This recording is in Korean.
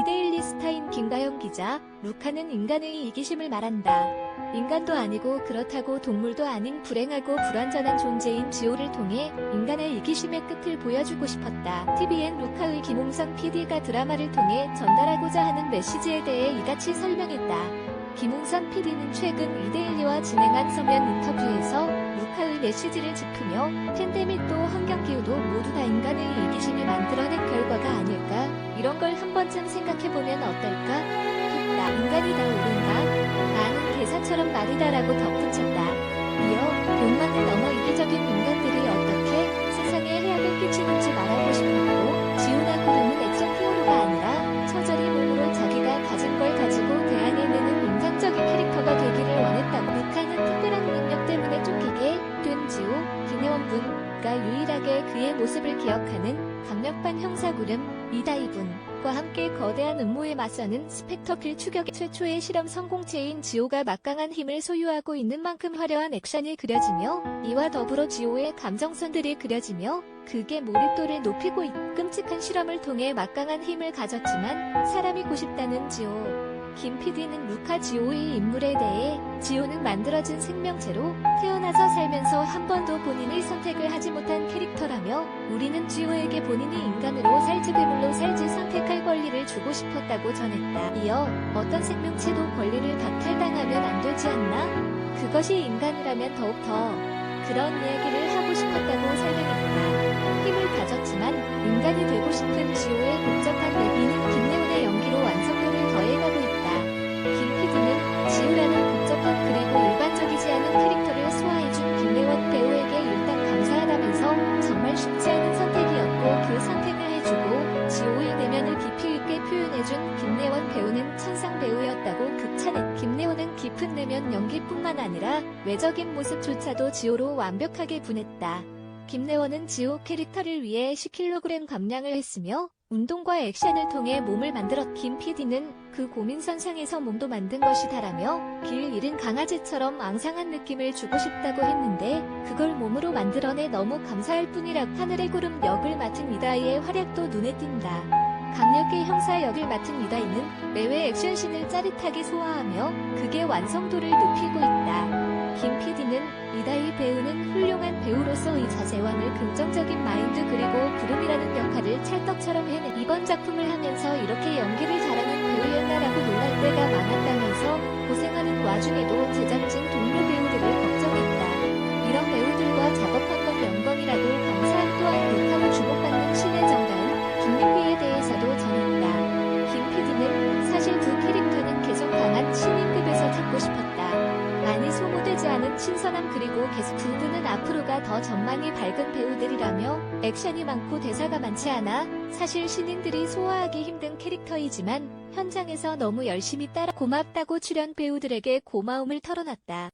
이데일리 스타인 김가영 기자, 루카는 인간의 이기심을 말한다. 인간도 아니고 그렇다고 동물도 아닌 불행하고 불완전한 존재인 지오를 통해 인간의 이기심의 끝을 보여주고 싶었다. TVN 루카의 김홍성 PD가 드라마를 통해 전달하고자 하는 메시지에 대해 이같이 설명했다. 김홍선 PD는 최근 이데일리와 진행한 서면 인터뷰에서 루카의 메시지를 짚으며 팬데 믹도 환경기후도 이런 걸 한 번쯤 생각해보면 어떨까? 했다. 인간이 다 옳은가? 나는 대사처럼 말이다라고 덧붙였다. 이어 욕망을 넘어 이기적인 인간들이 어떻게 세상에 해악을 끼치는지 말하고 싶었고 그의 모습을 기억하는 강력한 형사구름 이다이분과 함께 거대한 음모에 맞서는 스펙터클 추격의 최초의 실험 성공체인 지오가 막강한 힘을 소유하고 있는 만큼 화려한 액션이 그려지며 이와 더불어 지오의 감정선들이 그려지며 그게 몰입도를 높이고 있 끔찍한 실험을 통해 막강한 힘을 가졌지만 사람이고 싶다는 지오. 김 PD는 루카 지오의 인물에 대해 지오는 만들어진 생명체로 태어나서 살면서 한 번도 본인의 선택을 하지 못한 우리는 지오에게 본인이 인간으로 살지 괴물로 살지 선택할 권리를 주고 싶었다고 전했다. 이어 어떤 생명체도 권리를 박탈당하면 안 되지 않나? 그것이 인간이라면 더욱 더 그런 이야기를 하고 싶었다고 설명했다. 힘을 가졌지만 인간이 되고 싶은 지오 내면 연기뿐만 아니라 외적인 모습조차도 지오로 완벽하게 분했다. 김래원은 지오 캐릭터를 위해 10kg 감량을 했으며 운동과 액션을 통해 몸을 만들었 김 PD는 그 고민선상에서 몸도 만든 것이다라며 길 잃은 강아지처럼 앙상한 느낌을 주고 싶다고 했는데 그걸 몸으로 만들어내 너무 감사할 뿐이라 하늘의 구름 역을 맡은 이다희의 활약도 눈에 띈다. 강력의 형사 역을 맡은 이다희는 매회 액션씬을 짜릿하게 소화하며 그게 완성도를 높이고 있다. 김 PD는 이다희 배우는 훌륭한 배우로서의 늘 긍정적인 마인드 그리고 구름이라는 역할을 찰떡처럼 해내 이번 작품을 하면서 이렇게 연기를 잘하는 배우였나라고 놀랄 때가 많았다면서 고생하는 와중에도 제작진 동료 신선함 그리고 두 분은 앞으로가 더 전망이 밝은 배우들이라며 액션이 많고 대사가 많지 않아 사실 신인들이 소화하기 힘든 캐릭터이지만 현장에서 너무 열심히 따라 고맙다고 출연 배우들에게 고마움을 털어놨다.